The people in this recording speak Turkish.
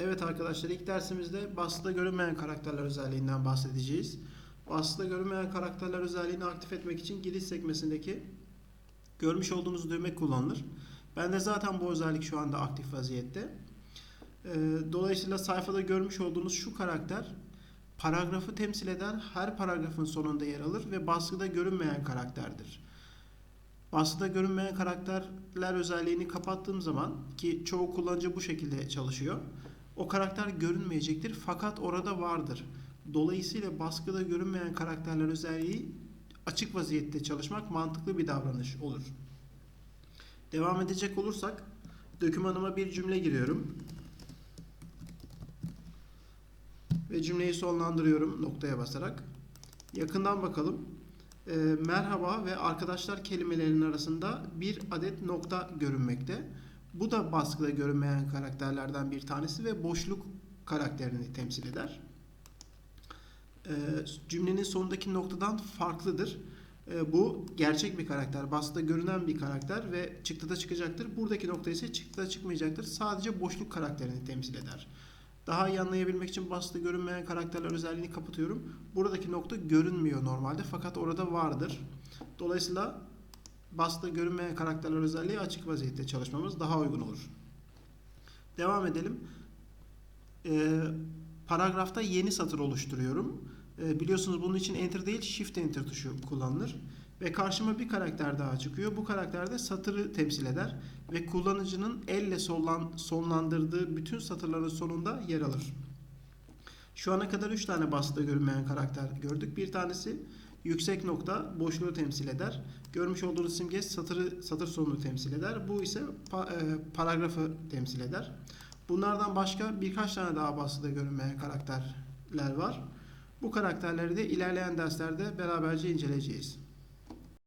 Evet arkadaşlar ilk dersimizde basıda görünmeyen karakterler özelliğinden bahsedeceğiz. Basıda görünmeyen karakterler özelliğini aktif etmek için giriş sekmesindeki görmüş olduğunuz düğme kullanılır. Bende zaten bu özellik şu anda aktif vaziyette. Ee, Dolayısıyla sayfada görmüş olduğunuz şu karakter paragrafı temsil eder, her paragrafın sonunda yer alır ve baskıda görünmeyen karakterdir. Basıda görünmeyen karakterler özelliğini kapattığım zaman ki çoğu kullanıcı bu şekilde çalışıyor. O karakter görünmeyecektir fakat orada vardır. Dolayısıyla baskıda görünmeyen karakterler özelliği açık vaziyette çalışmak mantıklı bir davranış olur. Devam edecek olursak dokümanıma bir cümle giriyorum. Ve cümleyi sonlandırıyorum noktaya basarak. Yakından bakalım. Ee, merhaba ve arkadaşlar kelimelerinin arasında bir adet nokta görünmekte. Bu da baskıda görünmeyen karakterlerden bir tanesi ve boşluk karakterini temsil eder. Ee, cümlenin sonundaki noktadan farklıdır. Ee, bu gerçek bir karakter, baskıda görünen bir karakter ve çıktıda çıkacaktır. Buradaki nokta ise çıktıda çıkmayacaktır. Sadece boşluk karakterini temsil eder. Daha iyi anlayabilmek için basıda görünmeyen karakterler özelliğini kapatıyorum. Buradaki nokta görünmüyor normalde fakat orada vardır. Dolayısıyla basıda görünmeyen karakterler özelliği açık vaziyette çalışmamız daha uygun olur. Devam edelim. Ee, paragrafta yeni satır oluşturuyorum. Ee, biliyorsunuz bunun için enter değil shift enter tuşu kullanılır. Ve karşıma bir karakter daha çıkıyor. Bu karakter de satırı temsil eder. Ve kullanıcının elle sollan, sonlandırdığı bütün satırların sonunda yer alır. Şu ana kadar 3 tane basıda görünmeyen karakter gördük. Bir tanesi yüksek nokta boşluğu temsil eder. Görmüş olduğunuz simge satırı satır sonunu temsil eder. Bu ise pa- e, paragrafı temsil eder. Bunlardan başka birkaç tane daha basıda görünmeyen karakterler var. Bu karakterleri de ilerleyen derslerde beraberce inceleyeceğiz.